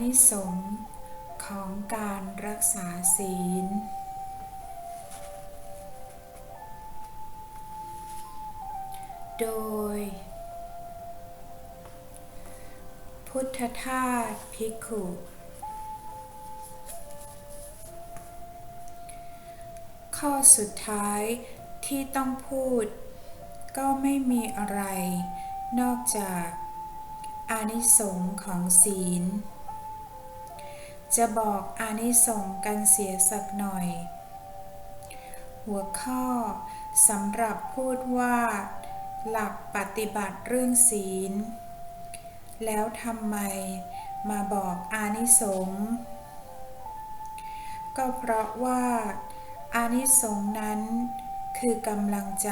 อนิสงส์ของการรักษาศีล โดย พุทธทาสภิกขุ ข้อสุดท้ายที่ต้องพูด ก็ไม่มีอะไร นอกจากอานิสงส์ของศีล จะบอกอานิสงส์กันเสียสักหน่อย หัวข้อสำหรับพูดว่า หลักปฏิบัติเรื่องศีล แล้วทำไมมาบอกอานิสงส์ก็เพราะว่าอานิสงส์นั้นคือกำลังใจ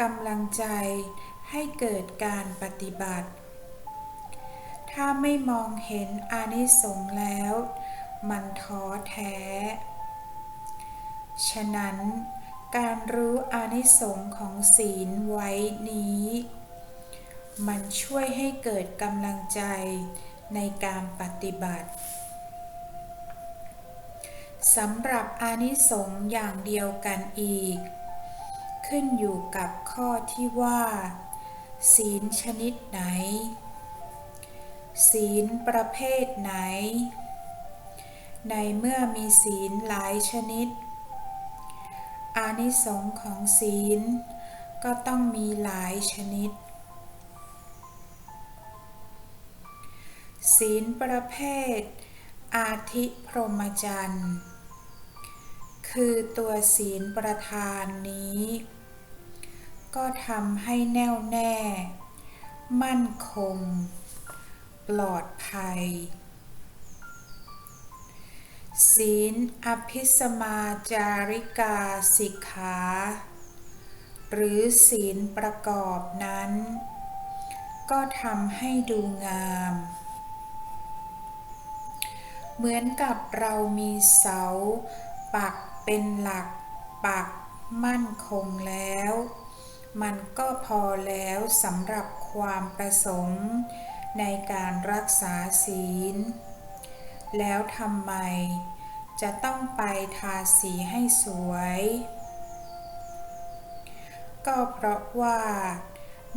กำลังใจให้เกิดการปฏิบัติ ถ้าไม่มองเห็นอานิสงส์แล้ว มันท้อแท้ ฉะนั้นการรู้อานิสงส์ของศีลไว้นี้ มันช่วยให้เกิดกำลังใจในการปฏิบัติสำหรับอานิสงส์อย่างเดียวกันอีก ขึ้นอยู่กับข้อที่ว่า ศีลชนิดไหน ศีลประเภทไหน ในเมื่อมีศีลหลายชนิด อานิสงส์ของศีลก็ต้องมีหลายชนิด ศีลประเภท อาทิพรหมจรรย์ คือตัวศีลประธานนี้ ก็ทำให้แน่วแน่ มั่นคง ปลอดภัย ศีลอภิสมาจาริกาสิกขา หรือศีลประกอบนั้น ก็ทำให้ดูงาม เหมือนกับเรามีเสา ปักเป็นหลักปักมั่นคงแล้ว มันก็พอแล้วสำหรับความประสงค์ ในการรักษาศีล แล้วทำไมจะต้องไปทาสีให้สวย ก็เพราะว่า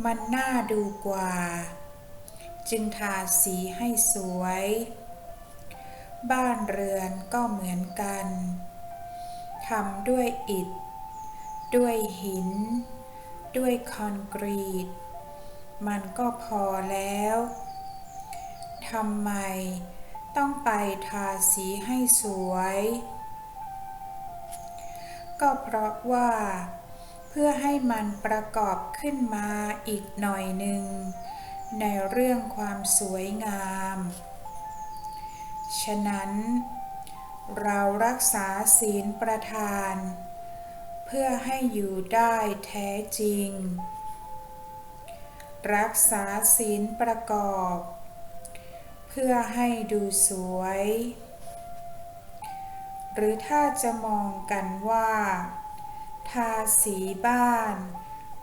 มันน่าดูกว่า จึงทาสีให้สวย บ้านเรือนก็เหมือนกันทำด้วยอิฐ ด้วยหิน ด้วยคอนกรีต มันก็พอแล้ว ทำไม ต้องไปทาสีให้สวย ก็เพราะว่า เพื่อให้มันประกอบขึ้นมาอีกหน่อยหนึ่ง ในเรื่องความสวยงาม ฉะนั้น เรารักษาศีลประทาน เพื่อให้อยู่ได้แท้จริงรักษาศีลประกอบ พื่อให้ดูสวย หรือถ้าจะมองกันว่า ทาสีบ้าน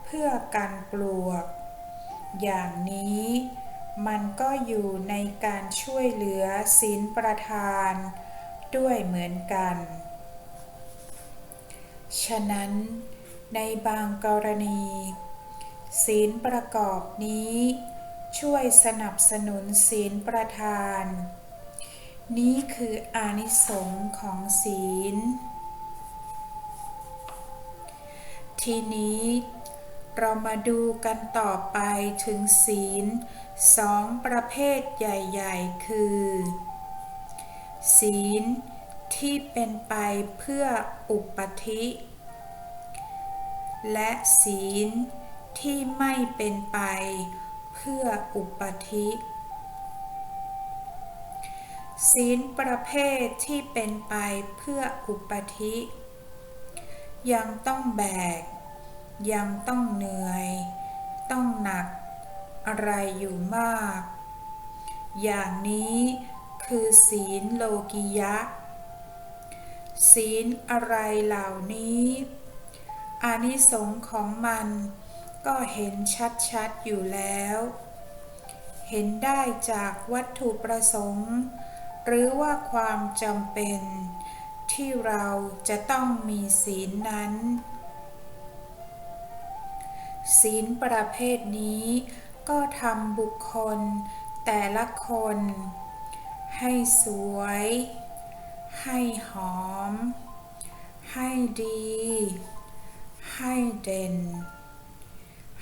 เพื่อกันปลวก อย่างนี้มันก็อยู่ในการช่วยเหลือศีลประทานด้วยเหมือนกัน ฉะนั้นในบางกรณี ศีลประกอบนี้ ช่วยสนับสนุนศีลประทาน นี้คืออานิสงส์ของศีล ทีนี้เรามาดูกันต่อไปถึงศีลสองประเภทใหญ่ ๆ คือ ศีลที่เป็นไปเพื่ออุปธิ และศีลที่ไม่เป็นไป พื่ออุปธิ ศีลประเภทที่เป็นไปเพื่ออุปธิ ยังต้องแบก ยังต้องเหนื่อย ต้องหนัก อะไรอยู่มาก อย่างนี้คือศีลโลกิยะ ศีลอะไรเหล่านี้อานิสงส์ของมัน ก็เห็นชัดๆอยู่แล้วเหเห็นได้จากวัตถุประสงค์ หรือว่าความจำเป็น ที่เราจะต้องมีศีลนั้น ศีลประเภทนี้ก็ทำบุคคลแต่ละคน ให้สวย ให้หอม ให้ดี ให้เด่น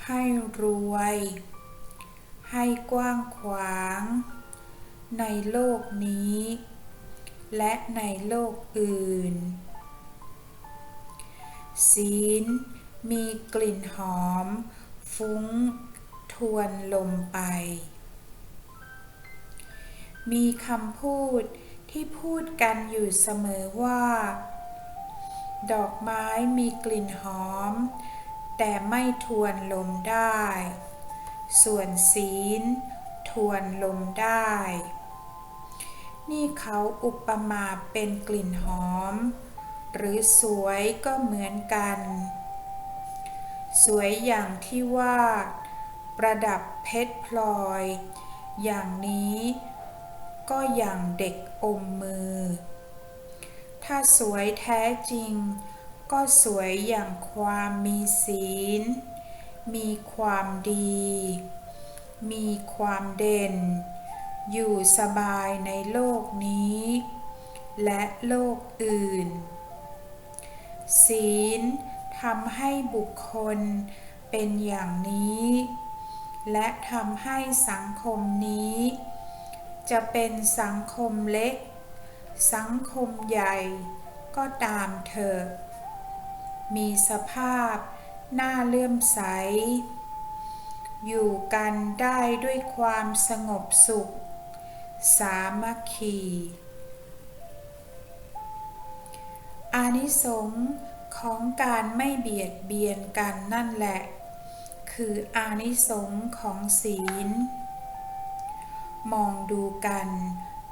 ให้รวย ให้กว้างขวาง ในโลกนี้ และในโลกอื่น ศีลมีกลิ่นหอม ฟุ้ง ทวนลมไป มีคำพูดที่พูดกันอยู่เสมอว่า ดอกไม้มีกลิ่นหอม แต่ไม่ทวนลมได้ ส่วนศีล ทวนลมได้ นี่เขาอุปมาเป็นกลิ่นหอม หรือสวยก็เหมือนกัน สวยอย่างที่ว่า ประดับเพชรพลอย อย่างนี้ก็อย่างเด็กอมมือ ถ้าสวยแท้จริง ก็สวยอย่างความมีศีล มีความดี มีความเด่น อยู่สบายในโลกนี้ และโลกอื่น ศีลทำให้บุคคลเป็นอย่างนี้ และทำให้สังคมนี้ จะเป็นสังคมเล็ก สังคมใหญ่ก็ตามเถอะ มีสภาพน่าเลื่อมใส อยู่กันได้ด้วยความสงบสุข สามัคคี อานิสงส์ของการไม่เบียดเบียนกันนั่นแหละ คืออานิสงส์ของศีล มองดูกัน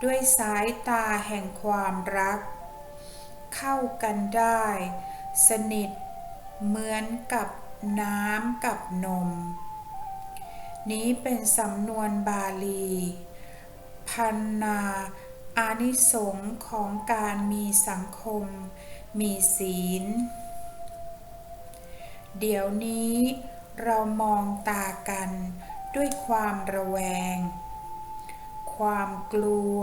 ด้วยสายตาแห่งความรัก เข้ากันได้ สนิท เหมือนกับน้ำกับนม นี้เป็นสำนวนบาลี พันนาอานิสงของการมีสังคม มีศีล เดี๋ยวนี้เรามองตากันด้วยความระแวง ความกลัว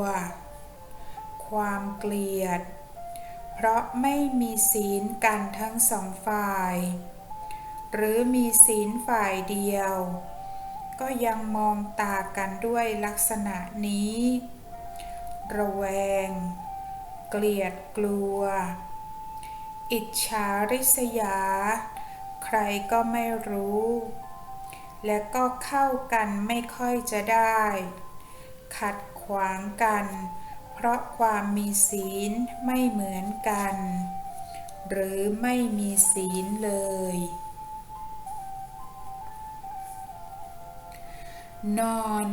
ความเกลียด เพราะไม่มีศีลกันทั้งสองฝ่าย หรือมีศีลฝ่ายเดียว ก็ยังมองตากันด้วยลักษณะนี้ ระแวง เกลียดกลัว อิจฉาริษยา ใครก็ไม่รู้ และก็เข้ากันไม่ค่อยจะได้ ขัดขวางกัน เพราะความมีศีลไม่เหมือนกัน หรือไม่มีศีลเลย นอน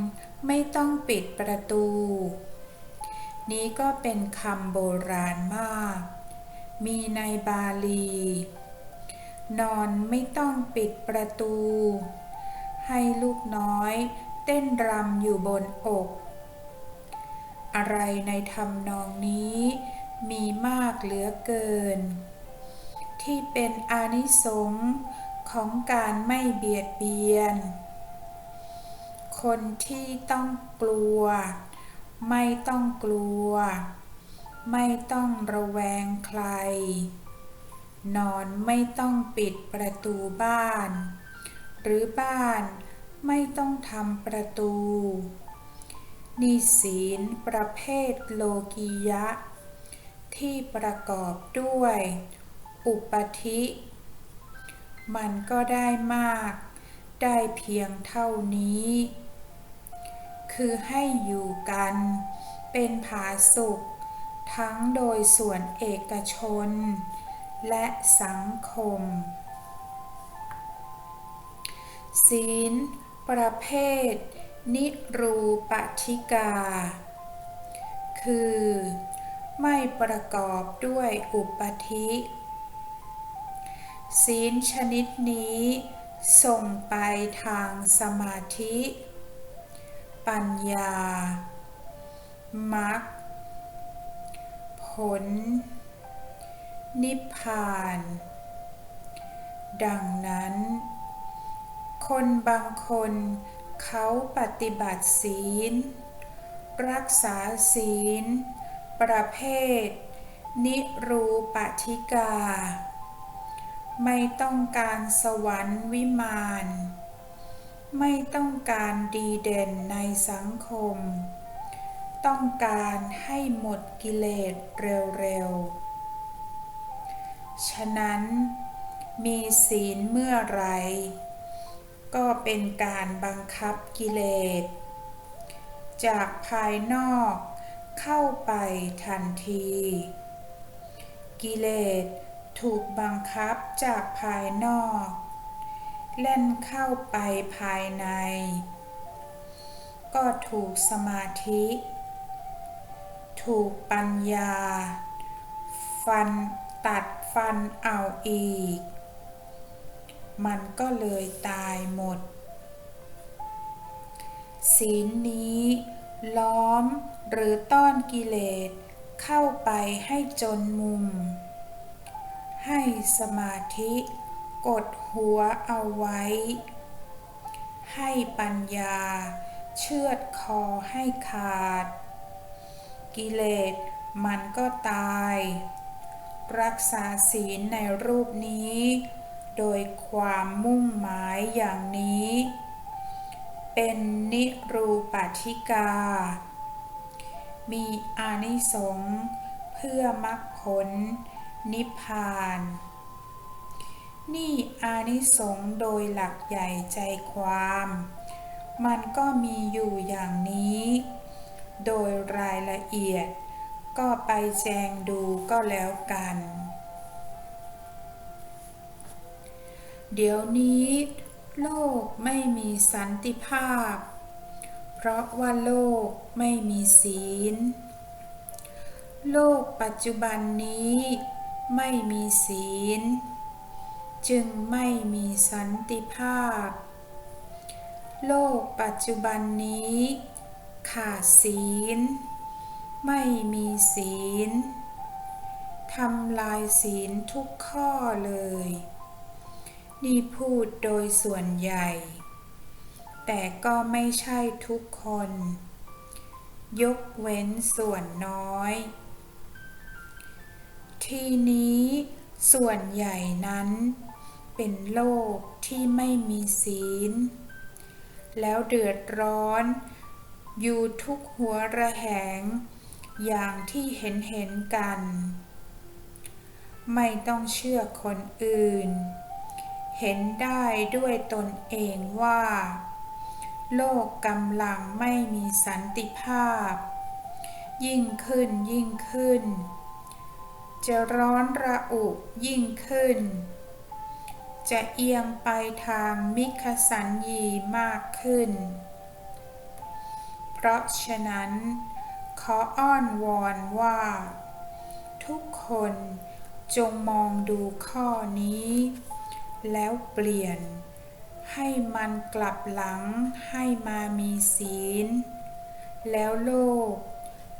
ไม่ต้องปิดประตู นี้ก็เป็นคำโบราณมาก มีในบาลี นอนไม่ต้องปิดประตู ให้ลูกน้อยเต้นรำอยู่บนอก อะไรในทำนองนี้ มีมากเหลือเกิน ที่เป็นอานิสงส์ของการไม่เบียดเบียน คนที่ต้องกลัว ไม่ต้องกลัว ไม่ต้องระแวงใคร นอนไม่ต้องปิดประตูบ้าน หรือบ้านไม่ต้องทำประตู นิศีลประเภทโลกียะ ที่ประกอบด้วย อุปธิ มันก็ได้มาก ได้เพียงเท่านี้ คือให้อยู่กัน เป็นผาสุข ทั้งโดยส่วนเอกชน และสังคม ศีลประเภท นิรูปธิกา คือ ไม่ประกอบด้วยอุปธิ ศีลชนิดนี้ส่งไปทางสมาธิ ปัญญา มักผล นิพพาน ดังนั้น คนบางคน เขาปฏิบัติศีล รักษาศีล ประเภท นิรูปธิกา ไม่ต้องการสวรรค์วิมาน ไม่ต้องการดีเด่นในสังคม ต้องการให้หมดกิเลสเร็วๆ ฉะนั้นมีศีลเมื่อไร ก็เป็นการบังคับกิเลส จากภายนอกเข้าไปทันที กิเลสถูกบังคับจากภายนอก เล่นเข้าไปภายใน ก็ถูกสมาธิ ถูกปัญญา ฟันตัดฟันเอาอีก มันก็เลยตายหมด ศีลนี้ ล้อมหรือต้อนกิเลสเข้าไปให้จนมุม ให้สมาธิกดหัวเอาไว้ ให้ปัญญาเชือดคอให้ขาด กิเลสมันก็ตาย รักษาศีลในรูปนี้ โดยความมุ่งหมายอย่างนี้ เป็นนิรูปธิกา มีอานิสงส์เพื่อมรรคผลนิพพาน นี่อานิสงส์โดยหลักใหญ่ใจความ มันก็มีอยู่อย่างนี้ โดยรายละเอียดก็ไปแจงดูก็แล้วกัน เดี๋ยวนี้ โลกไม่มีสันติภาพ เพราะว่าโลกไม่มีศีล โลกปัจจุบันนี้ไม่มีศีล จึงไม่มีสันติภาพ โลกปัจจุบันนี้ ขาดศีล ไม่มีศีลทำลายศีลทุกข้อเลย นี่พูดโดยส่วนใหญ่ แต่ก็ไม่ใช่ทุกคน ยกเว้นส่วนน้อย ทีนี้ส่วนใหญ่นั้น เป็นโลกที่ไม่มีศีล แล้วเดือดร้อน อยู่ทุกหัวระแหง อย่างที่เห็นเห็นกัน ไม่ต้องเชื่อคนอื่น เห็นได้ด้วยตนเองว่า โลกกำลังไม่มีสันติภาพ ยิ่งขึ้นยิ่งขึ้น จะร้อนระอุยิ่งขึ้น จะเอียงไปทางมิคสันยีมากขึ้น เพราะฉะนั้น ขออ้อนวอนว่า ทุกคนจงมองดูข้อนี้ แล้วเปลี่ยน ให้มันกลับหลังให้มามีศีล แล้วโลก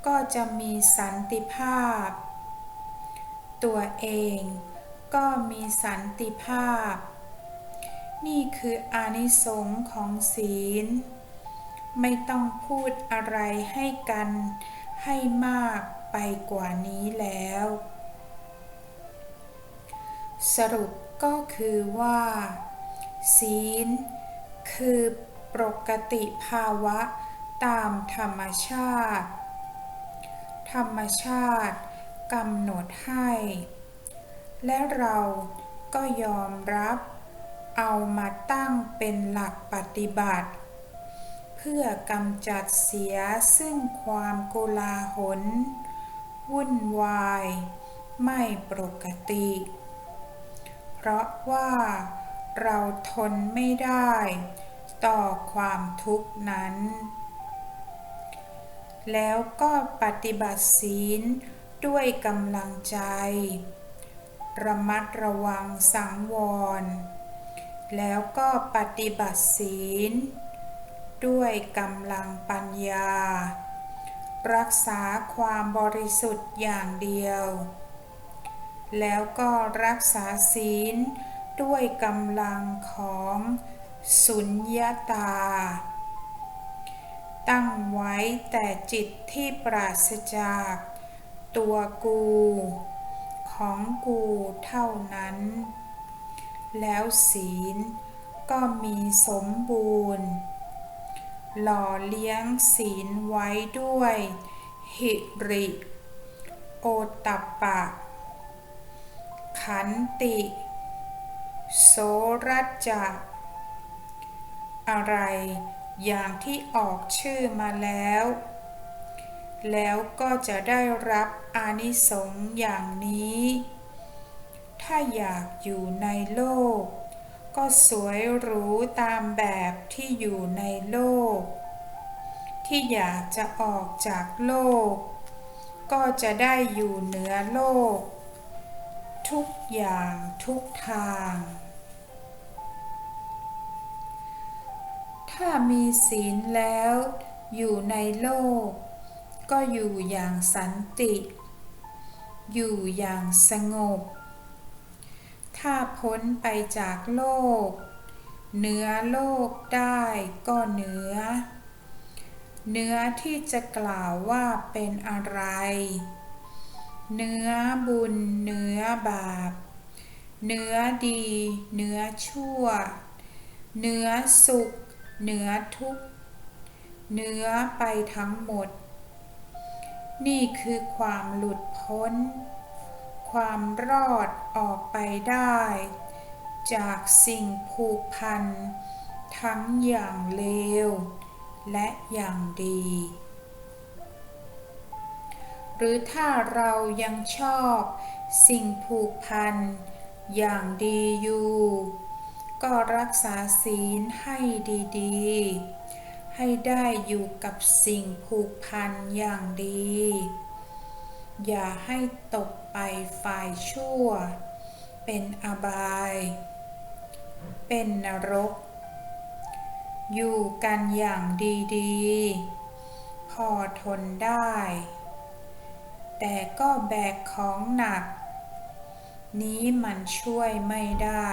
ก็จะมีสันติภาพ ตัวเองก็มีสันติภาพ นี่คืออานิสงส์ของศีล ไม่ต้องพูดอะไรให้กันให้มากไปกว่านี้แล้ว สรุป ก็คือว่า ศีล คือปกติภาวะตามธรรมชาติ ธรรมชาติกำหนดให้ และเราก็ยอมรับ เอามาตั้งเป็นหลักปฏิบัติ เพื่อกำจัดเสียซึ่งความโกลาหล วุ่นวาย ไม่ปกติ เพราะว่าเราทนไม่ได้ ต่อความทุกข์นั้น แล้วก็ปฏิบัติศีลด้วยกำลังใจ ระมัดระวังสังวร แล้วก็ปฏิบัติศีล ด้วยกำลังปัญญา รักษาความบริสุทธิ์อย่างเดียว แล้วก็รักษาศีลด้วยกำลังของสุญญาตา ตั้งไว้แต่จิตที่ปราศจาก ตัวกู ของกูเท่านั้น แล้วศีลก็มีสมบูรณ์ หล่อเลี้ยงศีลไว้ด้วย หิริ โอตตปปะ ขันติ โสรัจจะอะไรอย่างที่ออกชื่อมาแล้ว แล้วก็จะได้รับอานิสงส์อย่างนี้ ถ้าอยากอยู่ในโลก ก็สวยหรูตามแบบที่อยู่ในโลก ที่อยากจะออกจากโลก ก็จะได้อยู่เหนือโลก ทุกอย่างทุกทาง ถ้ามีศีลแล้วอยู่ในโลก ก็อยู่อย่างสันติ อยู่อย่างสงบ ถ้าพ้นไปจากโลกเนื้อโลกได้ก็เนื้อเนื้อที่จะกล่าวว่าเป็นอะไร เนื้อบุญ เนื้อบาป เนื้อดี เนื้อชั่ว เนื้อสุข เนื้อทุกเนื้อไปทั้งหมด นี่คือความหลุดพ้น ความรอดออกไปได้ จากสิ่งผูกพัน ทั้งอย่างเลว และอย่างดี รือถ้าเรายังชอบ สิ่งผูกพัน อย่างดีอยู่ ก็รักษาศีลให้ดีๆ ให้ได้อยู่กับสิ่งผูกพันอย่างดี อย่าให้ตกไปฝ่ายชั่ว เป็นอบาย เป็นนรก อยู่กันอย่างดีๆ พอทนได้ แต่ก็แบกของหนัก นี้มันช่วยไม่ได้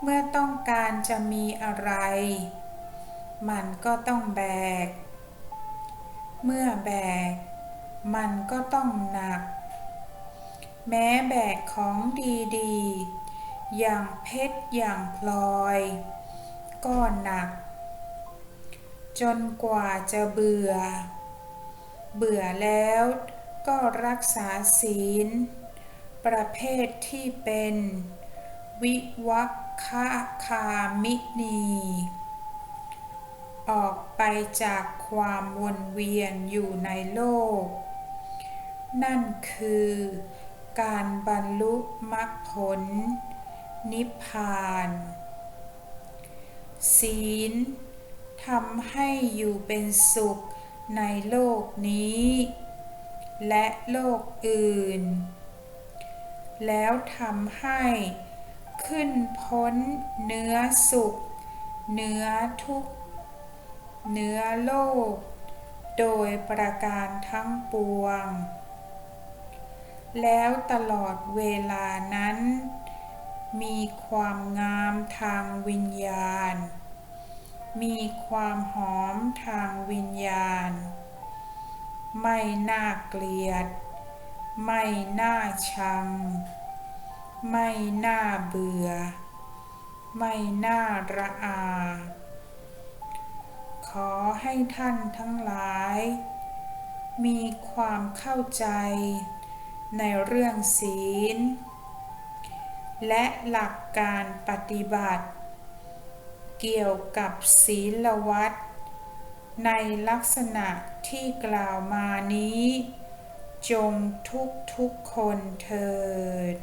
เมื่อต้องการจะมีอะไร มันก็ต้องแบก เมื่อแบก มันก็ต้องหนัก แม้แบกของดีๆ อย่างเพชรอย่างพลอย ก็หนัก จนกว่าจะเบื่อ เบื่อแล้วก็รักษาศีล ประเภทที่เป็น วิวัคคคามินี ออกไปจากความวนเวียนอยู่ในโลก นั่นคือการบรรลุมรรคผล นิพพาน ศีลทำให้อยู่เป็นสุข ในโลกนี้ และโลกอื่น แล้วทำให้ขึ้นพ้นเนื้อสุข เนื้อทุกเนื้อโลก โดยประการทั้งปวง แล้วตลอดเวลานั้น มีความงามทางวิญญาณ มีความหอมทางวิญญาณ ไม่น่าเกลียด ไม่น่าชัง ไม่น่าเบื่อ ไม่น่าระอา ขอให้ท่านทั้งหลาย มีความเข้าใจในเรื่องศีล และหลักการปฏิบัติ เกี่ยวกับศีลวัดในลักษณะที่กล่าวมานี้ จงทุกทุกคนเถิด